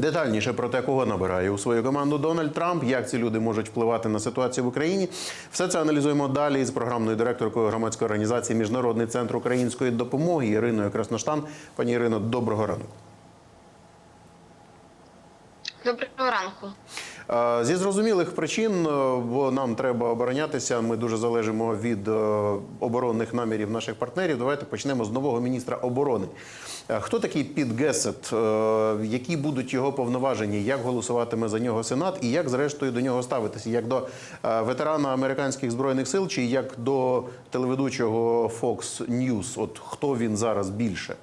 Детальніше про те, кого набирає у свою команду Дональд Трамп, як ці люди можуть впливати на ситуацію в Україні. Все це аналізуємо далі з програмною директоркою громадської організації Міжнародний центр української допомоги Іриною Красноштан. Пані Ірино, доброго ранку. Доброго ранку. Е, Зі зрозумілих причин, е, бо нам треба оборонятися. Ми дуже залежимо від е, оборонних намірів наших партнерів. Давайте почнемо з нового міністра оборони. Хто такий Піт Гесет? Які будуть його повноваження? Як голосуватиме за нього Сенат? І як зрештою до нього ставитися? Як до ветерана американських збройних сил, чи як до телеведучого Fox News? От хто він зараз більше?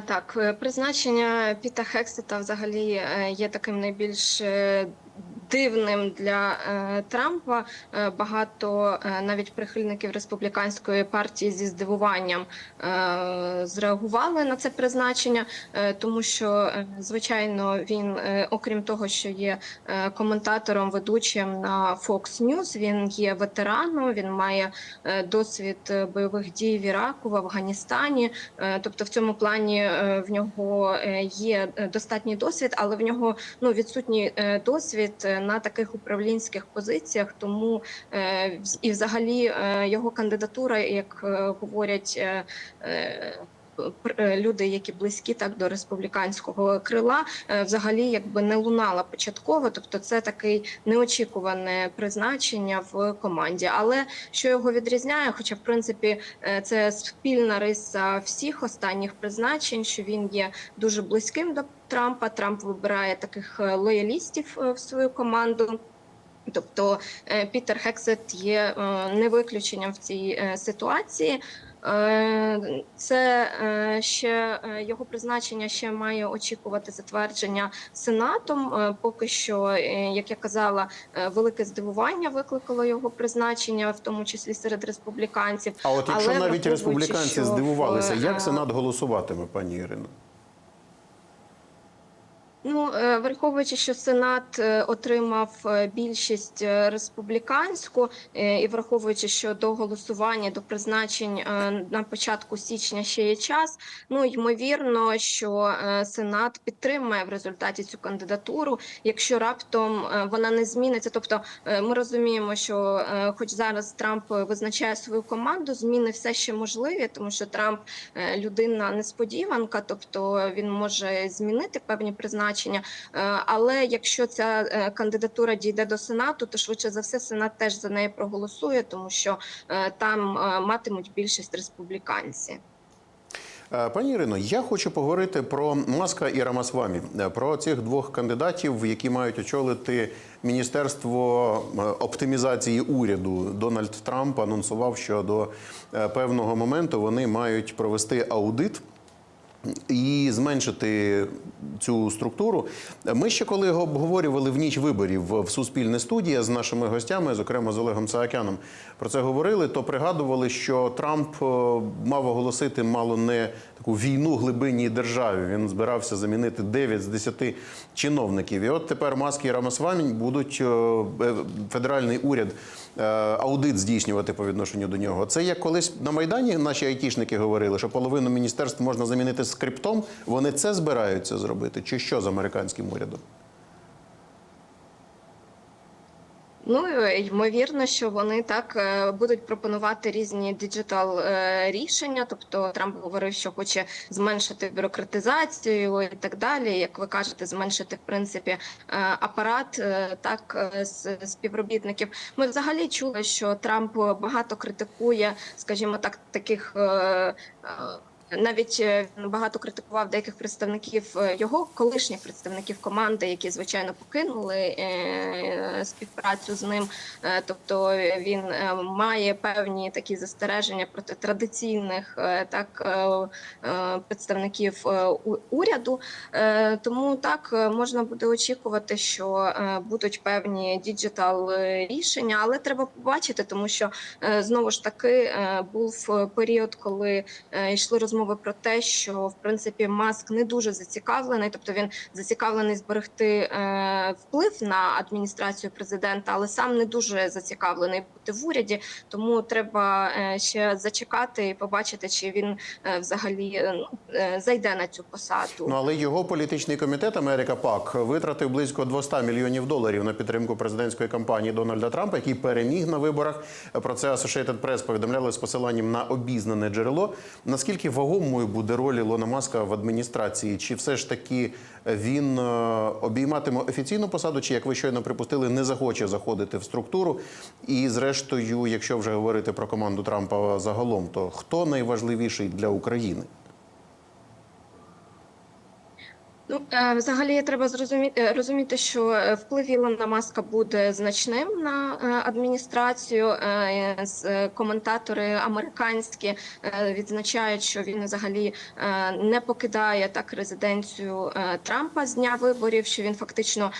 Так, е, призначення Піта Хексета взагалі е, є таким найбільш е, дивним для е, Трампа. Е, Багато е, навіть прихильників республіканської партії зі здивуванням зреагували на це призначення, тому що звичайно він, окрім того, що є коментатором, ведучим на Fox News, він є ветераном, він має досвід бойових дій в Іраку, в Афганістані. Тобто, в цьому плані в нього є достатній досвід, але в нього ну відсутній досвід на таких управлінських позиціях. Тому е, і взагалі е, його кандидатура, як е, говорять. Люди, які близькі так до республіканського крила, взагалі якби не лунала початково. Тобто, це такий неочікуване призначення в команді. Але що його відрізняє? Хоча, в принципі, це спільна риса всіх останніх призначень, що він є дуже близьким до Трампа. Трамп вибирає таких е, лоялістів е, в свою команду. Тобто е, Пітер Хексет є не виключенням в цій ситуації. Це ще його призначення ще має очікувати затвердження сенатом. Поки що, як я казала, велике здивування викликало його призначення, в тому числі серед республіканців. А от якщо Але навіть республіканці що здивувалися, як Сенат голосуватиме, пані Ірино? Ну, е, враховуючи, що Сенат е, отримав е, більшість республіканську, і враховуючи, що до голосування до призначень на початку січня ще є час. Ну ймовірно, що Сенат підтримає в результаті цю кандидатуру, якщо раптом вона не зміниться. Тобто, ми розуміємо, що, хоч зараз Трамп визначає свою команду, зміни все ще можливі, тому що Трамп людина несподіванка, тобто він може змінити певні призначення. Е, Але якщо ця е, кандидатура дійде до Сенату, то швидше за все Сенат теж за неї проголосує, тому що е, там матимуть більшість республіканці. Пані Ірино, я хочу поговорити про Маска і Рамасвамі, про цих двох кандидатів, які мають очолити міністерство оптимізації уряду. Дональд Трамп анонсував, що до певного моменту вони мають провести аудит. І зменшити цю структуру. Ми ще коли обговорювали в ніч виборів в суспільне студія з нашими гостями, зокрема з Олегом Саакяном, про це говорили, то пригадували, що Трамп е, мав оголосити мало не таку війну глибинній державі. Він збирався замінити 9 з 10 чиновників. І от тепер Маск і Рамасвамі будуть е, е, федеральний уряд аудит здійснювати по відношенню до нього. Це як колись на Майдані наші айтішники говорили, що половину міністерств можна замінити скриптом. Вони це збираються зробити, чи що з американським урядом? Ну ймовірно, що вони так е, будуть пропонувати різні діджитал е, рішення. Тобто Трамп говорив, що хоче зменшити бюрократизацію і так далі. Як ви кажете, зменшити в принципі е, апарат так з співробітників. Ми взагалі чули, що Трамп багато критикує, скажімо так, таких. Навіть е, він багато критикував деяких представників е, його колишніх представників команди, які звичайно покинули е, співпрацю з ним. Тобто він має певні такі застереження проти традиційних так представників уряду. Тому так можна буде очікувати, що будуть певні діджитал рішення, але треба побачити, тому що знову ж таки був період, коли йшли розмови розмови про те, що в принципі Маск не дуже зацікавлений, тобто він зацікавлений зберегти е, вплив на адміністрацію президента, але сам не дуже зацікавлений бути в уряді. Тому треба е, ще зачекати і побачити, чи він е, взагалі е, е, зайде на цю посаду. Ну але його політичний комітет Америка ПАК витратив близько 200 мільйонів доларів на підтримку президентської кампанії Дональда Трампа, який переміг на виборах. Про це Associated Press повідомляли з посиланням на обізнане джерело. Наскільки вагомою буде роль Ілона Маска в адміністрації? Чи все ж таки він е, обійматиме офіційну посаду, чи як ви щойно припустили, не захоче заходити в структуру? І зрештою, якщо вже говорити про команду Трампа загалом, то хто найважливіший для України? Ну, е, взагалі треба зрозуміти е, розуміти, що е, вплив Ілона Маска буде значним на адміністрацію. Коментатори американські відзначають, що він взагалі не покидає так резиденцію Трампа з дня виборів, що він фактично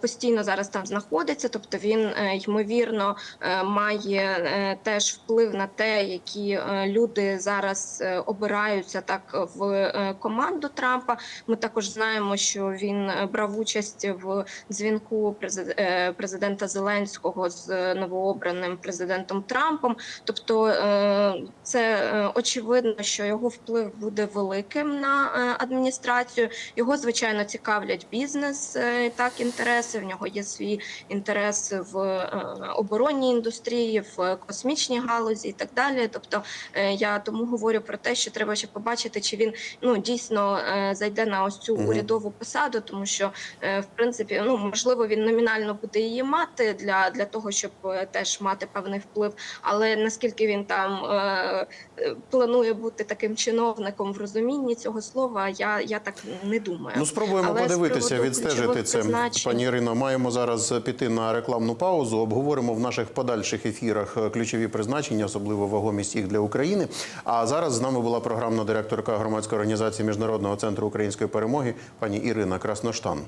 постійно зараз там знаходиться. Тобто він ймовірно має теж вплив на те, які люди зараз обираються так в команду Трампа. Ми також знаємо, що він е, брав участь в дзвінку е, президента Зеленського з новообраним президентом Трампом. Тобто, е, це очевидно, що його вплив буде великим на адміністрацію. Його звичайно цікавлять бізнес, так інтереси. В нього є свій інтерес в оборонній індустрії, в космічній галузі і так далі. Тобто, я тому говорю про те, що треба ще побачити, чи він ну дійсно зайде на ось цю Мгм. Урядову посаду, тому що е, в принципі, ну можливо, він номінально буде її мати для, для того, щоб е, теж мати певний вплив. Але наскільки він там е, е, планує бути таким чиновником в розумінні цього слова, я, я так не думаю. Ну, спробуємо Але подивитися, відстежити це. призначень- Пані Ірино, маємо зараз піти на рекламну паузу. Обговоримо в наших подальших ефірах ключові призначення, особливо вагомість їх для України. А зараз з нами була програмна директорка громадської організації Міжнародного центру української перемоги, пані Ірина Красноштан.